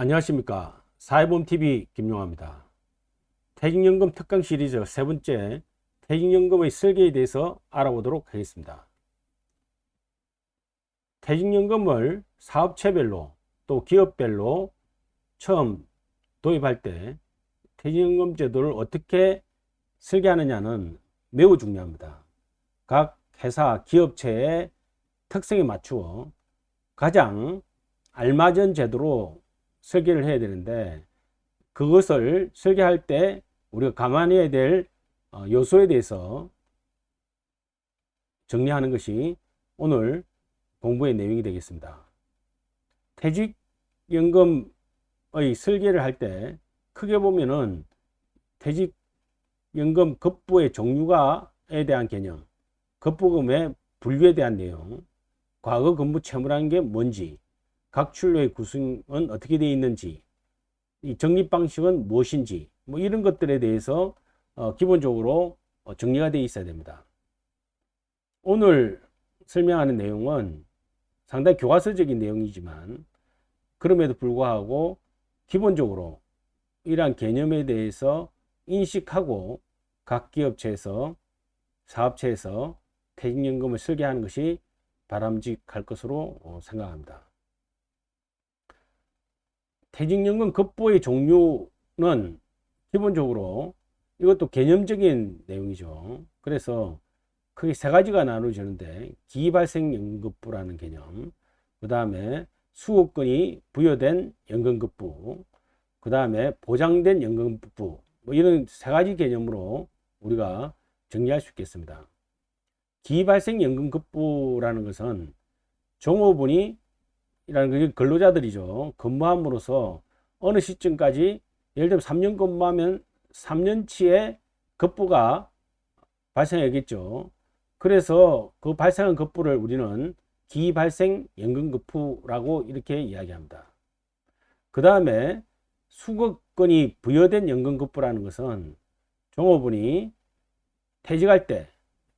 안녕하십니까. 사회보험TV 김용화입니다. 퇴직연금 특강 시리즈 세 번째 퇴직연금의 설계에 대해서 알아보도록 하겠습니다. 퇴직연금을 사업체별로 또 기업별로 처음 도입할 때 퇴직연금 제도를 어떻게 설계하느냐는 매우 중요합니다. 각 회사, 기업체의 특성에 맞추어 가장 알맞은 제도로 설계를 해야 되는데 그것을 설계할 때 우리가 감안해야 될 어, 요소에 대해서 정리하는 것이 오늘 공부의 내용이 되겠습니다. 퇴직연금의 설계를 할 때 크게 보면은 퇴직연금 급부의 종류가에 대한 개념, 급부금의 분류에 대한 내용, 과거 근무 채무라는 게 뭔지, 각 출로의 구성은 어떻게 되어 있는지, 이 적립 방식은 무엇인지, 뭐 이런 것들에 대해서 어, 기본적으로 어, 정리가 되어 있어야 됩니다. 오늘 설명하는 내용은 상당히 교과서적인 내용이지만 그럼에도 불구하고 기본적으로 이러한 개념에 대해서 인식하고 각 기업체에서 사업체에서 퇴직연금을 설계하는 것이 바람직할 것으로 어, 생각합니다. 퇴직연금 급부의 종류는 기본적으로 이것도 개념적인 내용이죠. 그래서 크게 세 가지가 나누어지는데 기발생 연금급부라는 개념, 그 다음에 수급권이 부여된 연금급부, 그 다음에 보장된 연금급부, 뭐 이런 세 가지 개념으로 우리가 정리할 수 있겠습니다. 기발생 연금급부라는 것은 종업원이 이라는 게 근로자들이죠. 근무함으로써 어느 시점까지 예를 들면 3년 근무하면 3년치의 급부가 발생하겠죠. 그래서 그 발생한 급부를 우리는 기발생 연금급부라고 이렇게 이야기합니다. 그 다음에 수급권이 부여된 연금급부라는 것은 종업원이 퇴직할 때,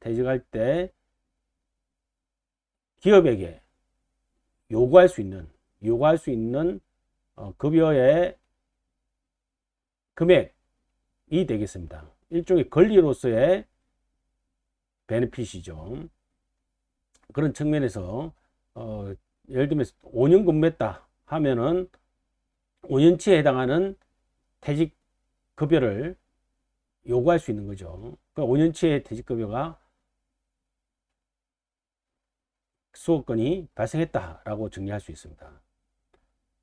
퇴직할 때 기업에게 요구할 수 있는 요구할 수 있는 어, 급여의 금액이 되겠습니다. 일종의 권리로서의 베네핏이죠. 그런 측면에서 어, 예를 들면 5년 근무했다 하면은 5년치에 해당하는 퇴직 급여를 요구할 수 있는 거죠. 그 5년치의 퇴직 급여가 수호권이 발생했다라고 정리할 수 있습니다.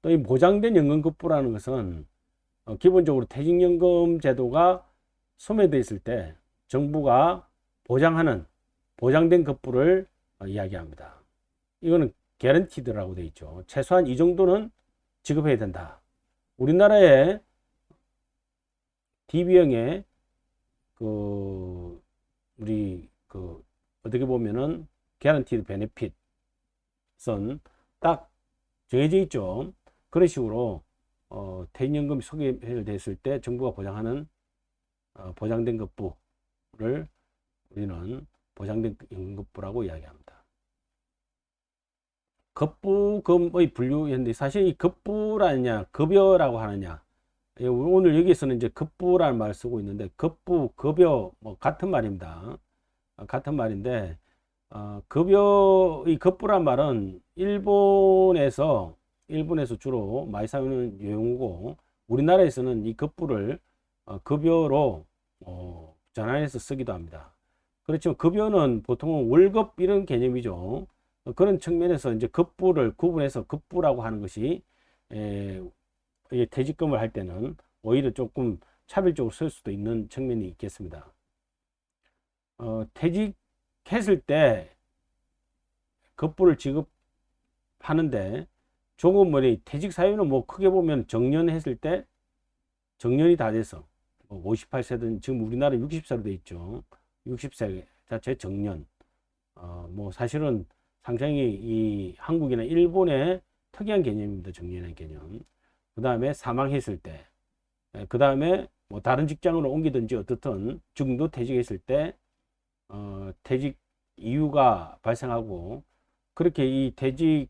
또 이 보장된 연금급부라는 것은 어, 기본적으로 퇴직연금 제도가 소멸되어 있을 때 정부가 보장하는 보장된 급부를 어, 이야기합니다. 이거는 개런티드라고 되어 있죠. 최소한 이 정도는 지급해야 된다. 우리나라의 DB형의 그 우리 그 어떻게 보면은 개런티드 베네핏 선딱 정해져 있죠. 그런 식으로 어, 퇴직연금이 소개됐을 때 정부가 보장하는 어, 보장된 급부를 우리는 보장된 연금급부라고 이야기합니다. 급부금의 분류인데 사실 이 급부라느냐 급여라고 하느냐 예, 오늘 여기에서는 이제 급부라는 말을 쓰고 있는데 급부 급여 뭐 같은 말입니다. 어, 같은 말인데 어, 급여, 이 급부란 말은 일본에서, 일본에서 주로 많이 사용하는 용어고, 우리나라에서는 이 급부를 어, 급여로 어, 전환해서 쓰기도 합니다. 그렇지만 급여는 보통은 월급 이런 개념이죠. 어, 그런 측면에서 이제 급부를 구분해서 급부라고 하는 것이 에, 퇴직금을 할 때는 오히려 조금 차별적으로 쓸 수도 있는 측면이 있겠습니다. 어, 퇴직 했을 때 급부를 지급하는데 조금머리 퇴직 사유는 뭐 크게 보면 정년했을 때 정년이 다 돼서 58세든 뭐 지금 우리나라 60세로 돼 있죠. 60세 자체 정년. 어, 뭐 사실은 상당히 이 한국이나 일본의 특이한 개념입니다. 정년의 개념. 그 다음에 사망했을 때. 그 다음에 뭐 다른 직장으로 옮기든지 어떻든 중도 퇴직했을 때 어, 퇴직 이유가 발생하고 그렇게 이 퇴직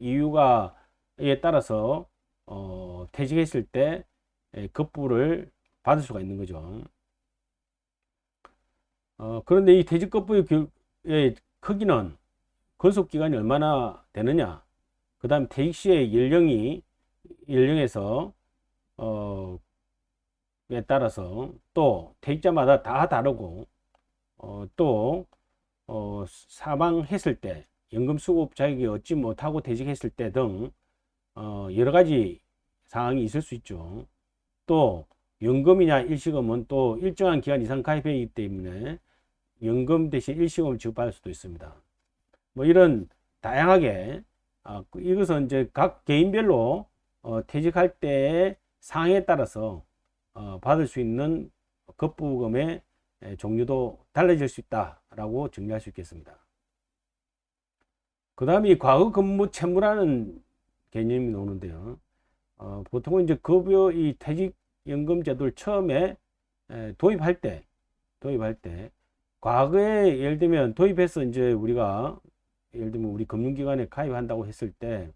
이유가 에 따라서 어, 퇴직했을 때 에, 급부를 받을 수가 있는 거죠. 어, 그런데 이 퇴직 급부의 교- 의 크기는 근속 기간이 얼마나 되느냐, 그 다음 퇴직 시의 연령이 연령에서 어, 에 따라서 또 퇴직자마다 다 다르고 어, 또 어, 사망했을 때 연금 수급 자격이 얻지 못하고 퇴직했을 때 등 어, 여러 가지 상황이 있을 수 있죠. 또 연금이냐 일시금은 또 일정한 기간 이상 가입해있기 때문에 연금 대신 일시금을 지급받을 수도 있습니다. 뭐 이런 다양하게 아, 그 이것은 이제 각 개인별로 어, 퇴직할 때의 상황에 따라서 어, 받을 수 있는 급부금의 에, 종류도 달라질 수 있다라고 정리할 수 있겠습니다. 그 다음에 과거 근무 채무라는 개념이 나오는데요. 어, 보통은 이제 급여 이 퇴직연금 제도를 처음에 에, 도입할 때, 도입할 때, 과거에 예를 들면 도입해서 이제 우리가 예를 들면 우리 금융기관에 가입한다고 했을 때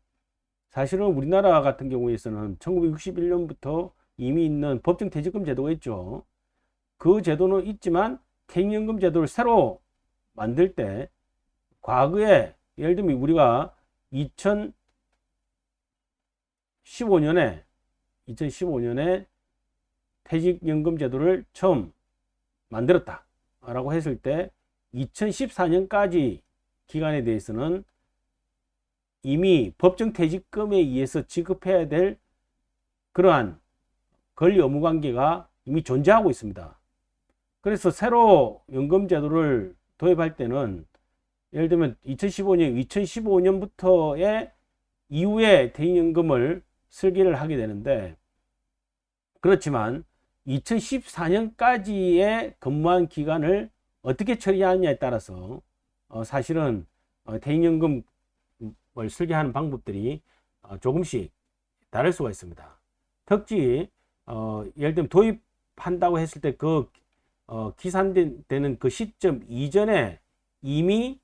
사실은 우리나라 같은 경우에서는 1961년부터 이미 있는 법정 퇴직금 제도가 있죠. 그 제도는 있지만 퇴직연금 제도를 새로 만들 때 과거에 예를 들면 우리가 2015년에 2015년에 퇴직연금 제도를 처음 만들었다 라고 했을 때 2014년까지 기간에 대해서는 이미 법정 퇴직금에 의해서 지급해야 될 그러한 권리 의무 관계가 이미 존재하고 있습니다. 그래서 새로 연금 제도를 도입할 때는 예를 들면 2015년, 2015년부터의 이후에 퇴직연금을 설계를 하게 되는데 그렇지만 2014년까지의 근무한 기간을 어떻게 처리하느냐에 따라서 어, 사실은 어, 퇴직연금을 설계하는 방법들이 어, 조금씩 다를 수가 있습니다. 특히 어, 예를 들면 도입한다고 했을 때 그 어, 기산되는 그 시점 이전에 이미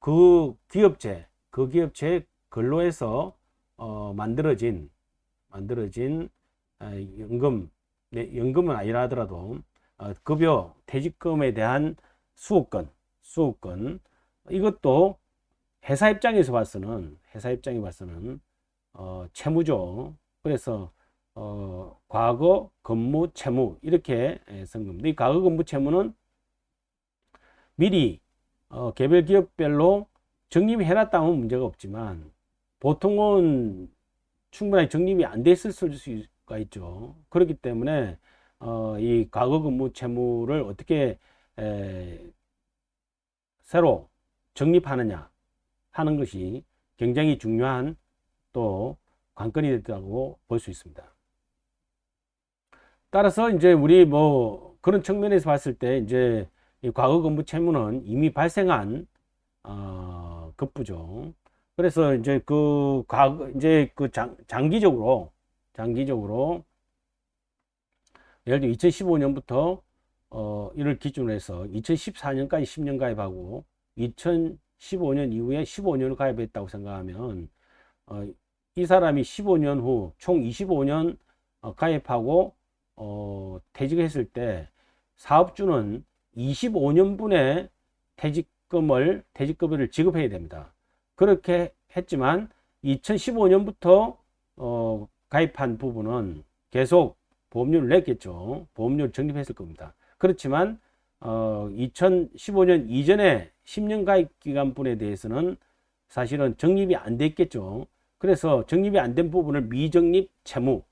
그 기업체, 그 기업체 근로에서 어, 만들어진 만들어진 아, 연금, 네, 연금은 아니라 하더라도 어, 급여, 퇴직금에 대한 수호권, 수호권 이것도 회사 입장에서 봐서는 회사 입장에 봐서는 어, 채무죠. 그래서 어, 과거 근무 채무 이렇게 쓴 겁니다. 이 과거 근무 채무는 미리 어, 개별 기업별로 적립이 해놨다면 문제가 없지만 보통은 충분하게 적립이 안 됐을 수가 있죠. 그렇기 때문에 어, 이 과거 근무 채무를 어떻게 에, 새로 적립하느냐 하는 것이 굉장히 중요한 또 관건이 됐다고 볼 수 있습니다. 따라서 이제 우리 뭐 그런 측면에서 봤을 때 이제 이 과거 근무 채무는 이미 발생한 어, 급부죠. 그래서 이제 그 과거 이제 그 장, 장기적으로 장기적으로 예를 들어 2015년부터 어, 이를 기준으로 해서 2014년까지 10년 가입하고 2015년 이후에 15년을 가입했다고 생각하면 어, 이 사람이 15년 후 총 25년 어, 가입하고 어, 퇴직했을 때 사업주는 25년분의 퇴직금을 퇴직급여를 지급해야 됩니다. 그렇게 했지만 2015년부터 어, 가입한 부분은 계속 보험료를 냈겠죠. 보험료를 적립했을 겁니다. 그렇지만 어, 2015년 이전에 10년 가입 기간분에 대해서는 사실은 적립이 안 됐겠죠. 그래서 적립이 안 된 부분을 미적립 채무,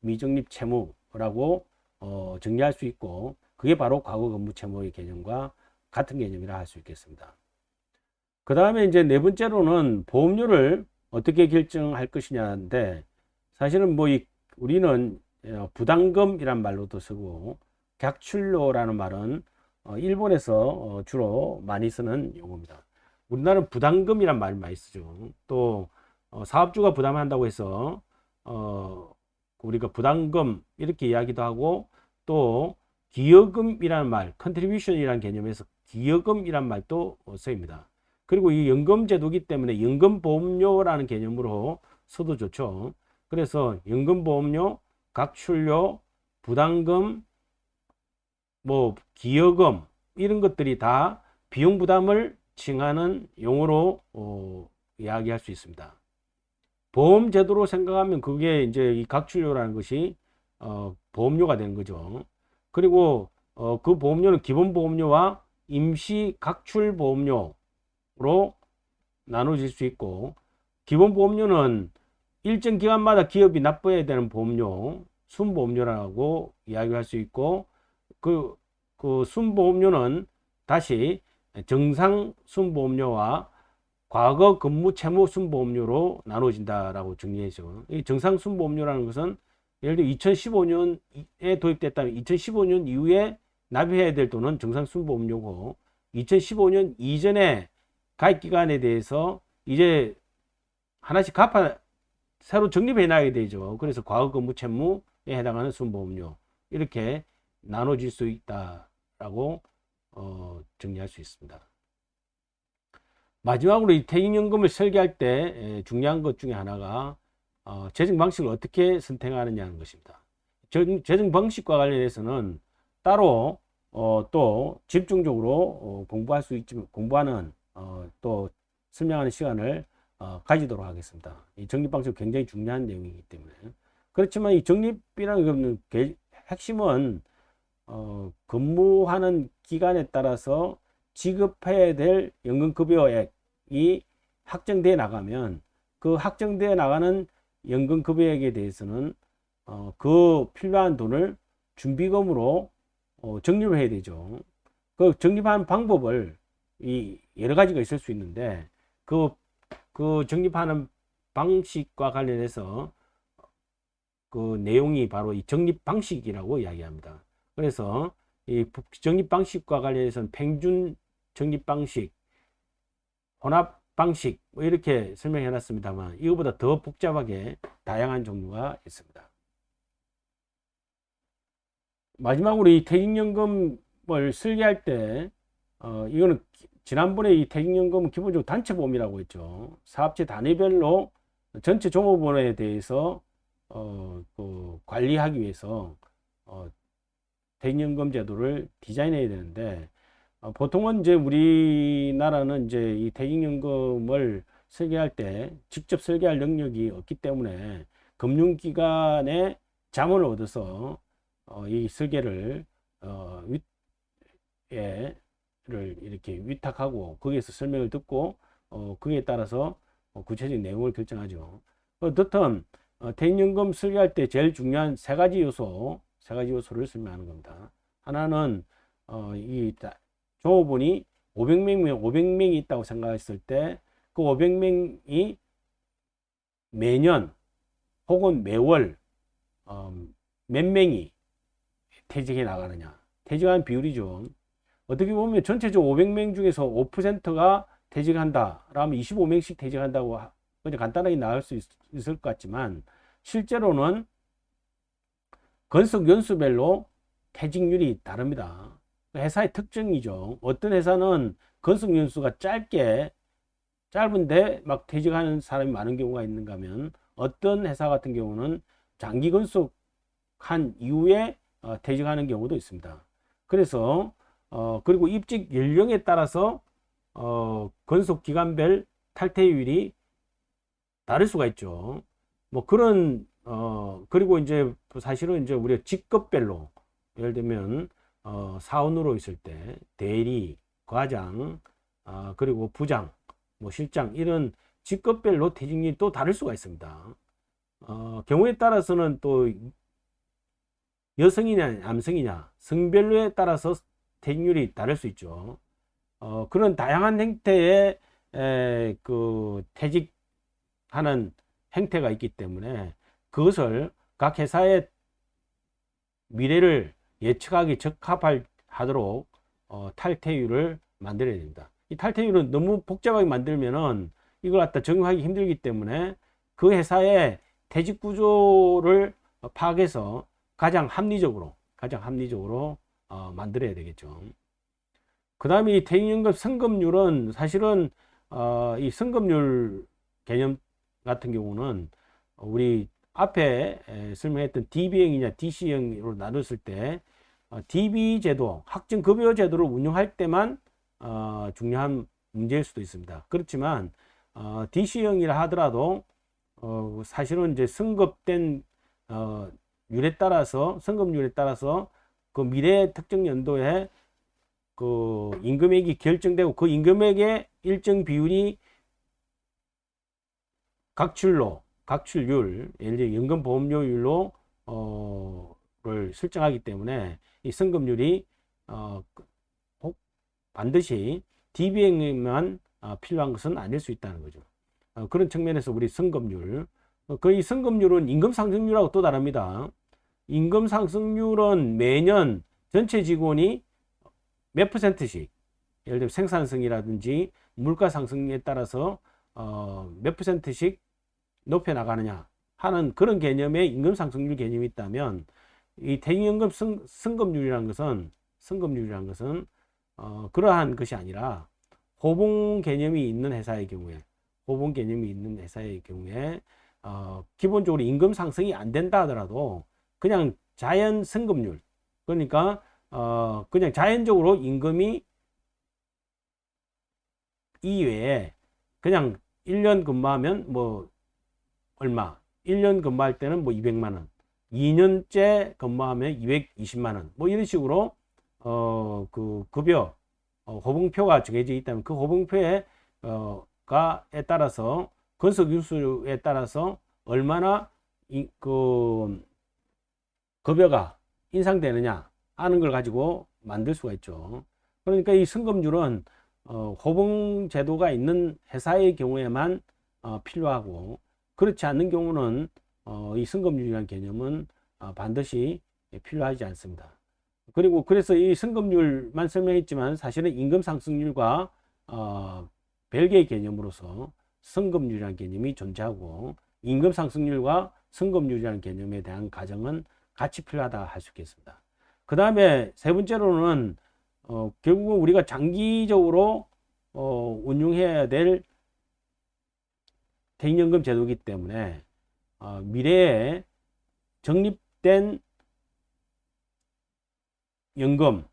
미적립 채무 라고 어, 정리할 수 있고 그게 바로 과거 근무 채무의 개념과 같은 개념이라 할 수 있겠습니다. 그 다음에 이제 네 번째로는 보험료를 어떻게 결정할 것이냐인데 사실은 뭐 이, 우리는 어, 부담금이란 말로도 쓰고 객출료라는 말은 어, 일본에서 어, 주로 많이 쓰는 용어입니다. 우리나라는 부담금이란 말 많이 쓰죠. 또 어, 사업주가 부담한다고 해서 어, 우리가 부담금 이렇게 이야기도 하고 또 기여금이라는 말, 컨트리뷰션이라는 개념에서 기여금이란 말도 쓰입니다. 그리고 이 연금제도기 때문에 연금보험료라는 개념으로 써도 좋죠. 그래서 연금보험료, 각출료, 부담금, 뭐 기여금 이런 것들이 다 비용 부담을 칭하는 용어로 어, 이야기할 수 있습니다. 보험 제도로 생각하면 그게 이제 이 각출료라는 것이 어, 보험료가 되는 거죠. 그리고 어, 그 보험료는 기본 보험료와 임시 각출 보험료로 나눠질 수 있고 기본 보험료는 일정 기간마다 기업이 납부해야 되는 보험료, 순보험료라고 이야기할 수 있고 그, 그 순보험료는 다시 정상 순보험료와 과거 근무 채무 순보험료로 나눠진다라고 정리해서 이 정상 순보험료라는 것은 예를 들어 2015년에 도입됐다면 2015년 이후에 납입해야 될 돈은 정상 순보험료고 2015년 이전에 가입 기간에 대해서 이제 하나씩 갚아 새로 적립해 놔야 되죠. 그래서 과거 근무 채무에 해당하는 순보험료 이렇게 나눠질 수 있다라고 어, 정리할 수 있습니다. 마지막으로 이 퇴직연금을 설계할 때 에, 중요한 것 중에 하나가 어, 재정 방식을 어떻게 선택하느냐는 것입니다. 재- 재정 방식과 관련해서는 따로 어, 또 집중적으로 어, 공부할 수 있지만 공부하는 어, 또 설명하는 시간을 어, 가지도록 하겠습니다. 이 적립 방식 굉장히 중요한 내용이기 때문에 그렇지만 이 적립이라는 것은 개- 핵심은 어, 근무하는 기간에 따라서 지급해야 될 연금급여액이 확정돼 나가면 그 확정돼 나가는 연금급여액에 대해서는 어, 그 필요한 돈을 준비금으로 어, 적립을 해야 되죠. 그 적립하는 방법을 이 여러 가지가 있을 수 있는데 그, 그 적립하는 방식과 관련해서 그 내용이 바로 이 적립 방식이라고 이야기합니다. 그래서 이 적립 방식과 관련해서는 평균 적립 방식, 혼합 방식 뭐 이렇게 설명해 놨습니다만 이거보다 더 복잡하게 다양한 종류가 있습니다. 마지막으로 이 퇴직연금을 설계할 때 어, 이거는 기- 지난번에 이 퇴직연금은 기본적으로 단체보험이라고 했죠. 사업체 단위별로 전체 종업원에 대해서 어, 그 관리하기 위해서 어, 퇴직연금 제도를 디자인해야 되는데 어, 보통은 이제 우리나라는 이제 이 퇴직연금을 설계할 때 직접 설계할 능력이 없기 때문에 금융기관의 자문을 얻어서 어, 이 설계를 어, 위, 예, 를 이렇게 위탁하고 거기에서 설명을 듣고 어, 그에 따라서 어, 구체적인 내용을 결정하죠. 어떻든 어, 퇴직연금 설계할 때 제일 중요한 세 가지 요소, 세 가지 요소를 설명하는 겁니다. 하나는 어, 이 다- 종업원이 500명이면 500명이 있다고 생각했을 때 그 500명이 매년 혹은 매월 어, 몇 명이 퇴직해 나가느냐. 퇴직한 비율이죠. 어떻게 보면 전체적으로 500명 중에서 5%가 퇴직한다. 라면 25명씩 퇴직한다고 하- 그냥 간단하게 나올 수 있, 을것 같지만 실제로는 건속 연수별로 퇴직률이 다릅니다. 회사의 특징이죠. 어떤 회사는 건속 연수가 짧게 짧은데 막 퇴직하는 사람이 많은 경우가 있는가 하면 어떤 회사 같은 경우는 장기 건속한 이후에 어, 퇴직하는 경우도 있습니다. 그래서 어, 그리고 입직 연령에 따라서 어, 건속 기간별 탈퇴율이 다를 수가 있죠. 뭐 그런 어 그리고 이제 사실은 이제 우리가 직급별로 예를 들면 어 사원으로 있을 때 대리, 과장, 아 그리고 부장, 뭐 실장 이런 직급별로 퇴직률이 또 다를 수가 있습니다. 어 경우에 따라서는 또 여성이냐 남성이냐 성별로에 따라서 퇴직률이 다를 수 있죠. 어 그런 다양한 형태의 에, 그 퇴직하는 행태가 있기 때문에 그것을 각 회사의 미래를 예측하기 적합하도록 어, 탈퇴율을 만들어야 됩니다. 이 탈퇴율은 너무 복잡하게 만들면은 이걸 갖다 적용하기 힘들기 때문에 그 회사의 퇴직 구조를 파악해서 가장 합리적으로 가장 합리적으로 어, 만들어야 되겠죠. 그 다음에 이 퇴직연금 성금률은 사실은 어, 이 성금률 개념 같은 경우는 어, 우리 앞에 에, 설명했던 DB형이냐 DC형으로 나눴을 때 어, DB 제도, 학증 급여 제도를 운영할 때만 어, 중요한 문제일 수도 있습니다. 그렇지만 어, DC형이라 하더라도 어, 사실은 이제 승급된 어, 율에 따라서 승급률에 따라서 그 미래 특정 연도에 그 임금액이 결정되고 그 임금액의 일정 비율이 각출로 각출률 예를 들어 연금보험료율로 어를 설정하기 때문에 이 승급률이 어 꼭 반드시 DB행만 어, 필요한 것은 아닐 수 있다는 거죠. 어, 그런 측면에서 우리 승급률 어, 그이 승급률은 임금 상승률하고 또 다릅니다. 임금 상승률은 매년 전체 직원이 몇 퍼센트씩 예를 들면 생산성이라든지 물가 상승에 따라서 어, 몇 퍼센트씩 높여 나가느냐 하는 그런 개념의 임금 상승률 개념이 있다면 이 퇴직연금 승, 승급률이라는 것은 승급률이라는 것은 어, 그러한 것이 아니라 호봉 개념이 있는 회사의 경우에 호봉 개념이 있는 회사의 경우에 어, 기본적으로 임금 상승이 안 된다 하더라도 그냥 자연 승급률 그러니까 어, 그냥 자연적으로 임금이 이외에 그냥 1년 근무하면 뭐 얼마 1년 근무할 때는 뭐 200만 원 2년째 근무하면 220만 원 뭐 이런 식으로 어 그 급여 어, 호봉표가 정해져 있다면 그 호봉표에 어 가에 따라서 건석 유수에 따라서 얼마나 이, 그 급여가 인상되느냐 하는 걸 가지고 만들 수가 있죠. 그러니까 이 승급률은 어, 호봉 제도가 있는 회사의 경우에만 어, 필요하고 그렇지 않는 경우는 어, 이 승급률이라는 개념은 어, 반드시 필요하지 않습니다. 그리고 그래서 이 승급률만 설명했지만 사실은 임금 상승률과 어, 별개의 개념으로서 승급률이라는 개념이 존재하고 임금 상승률과 승급률이라는 개념에 대한 가정은 같이 필요하다 할 수 있겠습니다. 그 다음에 세 번째로는 어, 결국은 우리가 장기적으로 어, 운용해야 될 퇴임연금 제도이기 때문에 어, 미래에 적립된 연금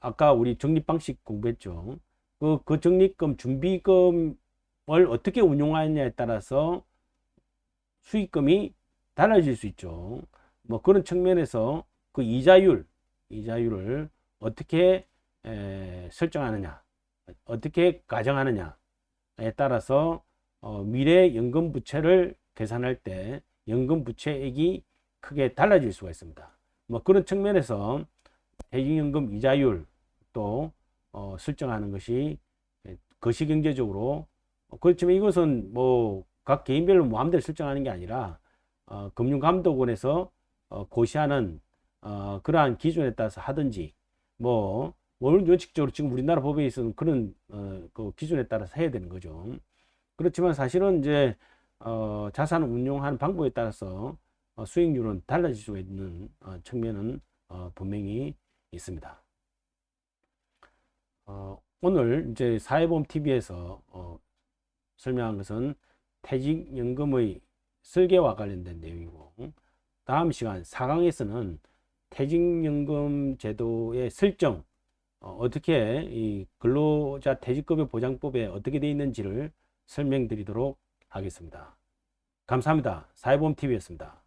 아까 우리 적립 방식 공부했죠. 그, 그 적립금 준비금을 어떻게 운용하느냐에 따라서 수익금이 달라질 수 있죠. 뭐 그런 측면에서 그 이자율, 이자율을 어떻게 에, 설정하느냐, 어떻게 가정하느냐에 따라서 어, 미래 연금 부채를 계산할 때 연금 부채액이 크게 달라질 수가 있습니다. 뭐 그런 측면에서 대기연금 이자율 또 어, 설정하는 것이 거시경제적으로 어, 그렇지만 이것은 뭐 각 개인별로 마음대로 설정하는 게 아니라 어, 금융감독원에서 어, 고시하는 어, 그러한 기준에 따라서 하든지 뭐 오늘 원칙적으로 지금 우리나라 법에 있어서는 그런 어, 그 기준에 따라서 해야 되는 거죠. 그렇지만 사실은 이제 어, 자산을 운용하는 방법에 따라서 어, 수익률은 달라질 수 있는 어, 측면은 어, 분명히 있습니다. 어, 오늘 이제 사회보험 TV에서 어, 설명한 것은 퇴직연금의 설계와 관련된 내용이고 다음 시간 4강에서는 퇴직연금 제도의 설정 어, 떻게이 근로자 퇴직급여 보장법에 어떻게 되어 있는지를 설명드리도록 하겠습니다. 감사합니다. 사회보험TV였습니다.